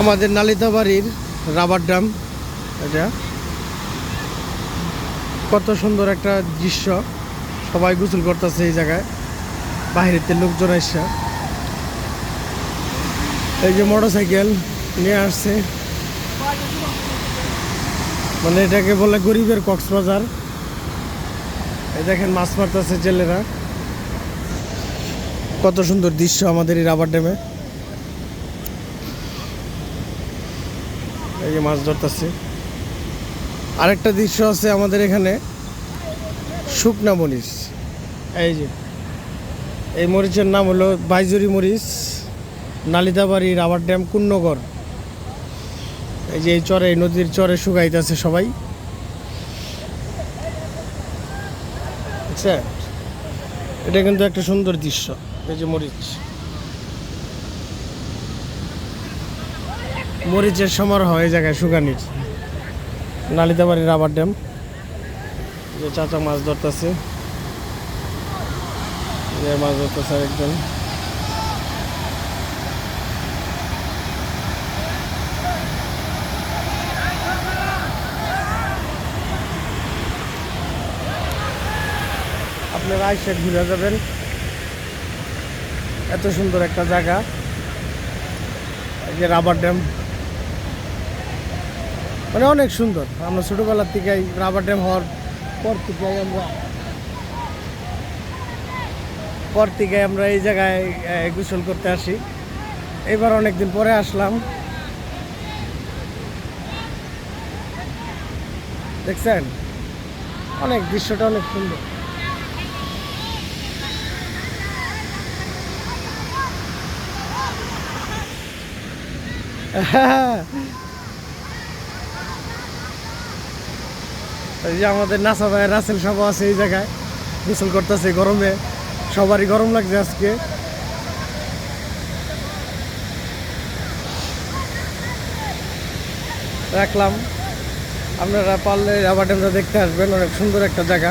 আমাদের নালিতা বাড়ির rubber dam এটা কত সুন্দর একটা দৃশ্য। সবাই গোসল করতেছে এই জায়গায়। বাহিরেতে লোকজন এসে এই যে মোটর সাইকেল নিয়ে আসছে। মানে এটাকে বলে গরিবের কক্সবাজার। এই দেখেন, মাছ মারতেছে জেলেরা। কত সুন্দর দৃশ্য আমাদের এই রাবার ড্যামে। এই যে মাছ ধরতেছে। আরেকটা দৃশ্য আছে আমাদের এখানে। শুকনা মরিচ। এই যে এই মরিচের নাম হলো বাইজুরি মরিচ নালিতাবাড়ি রাবার ড্যাম কুন্নগর। এই যে এই চরে নদীর চরে শুকাইতেছে সবাই। বুঝছেন এটা কিন্তু একটা সুন্দর দৃশ্য এই যে মরিচ। মরিচের সমারোহ এই জায়গায় শুকানির নালিতাবাড়ি রাবার ড্যাম। যে চাচা মাছ ধরতেছে। যে মাছ ধরতেছে একজন আপনারা আইসে ঘুরে যাবেন। এত সুন্দর একটা জায়গা। যে রাবার ড্যাম। মানে অনেক সুন্দর। আমরা ছোটোবেলার থেকে রাবার ড্যাম হওয়ার পর থেকে আমরা পর থেকে আমরা এই জায়গায় গোসল করতে আসি। এবার অনেকদিন পরে আসলাম। দেখছেন? অনেক দৃশ্যটা অনেক সুন্দর। এই যে আমাদের নাসা ভাই, রাসেল সব আছে এই জায়গায়। গোসল করতেছে গরমে। সবারই গরম লাগছে আজকে। রাখলাম। আপনারা পারলে ড্যামটা দেখতে আসবেন। অনেক সুন্দর একটা জায়গা।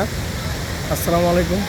আসসালামু আলাইকুম।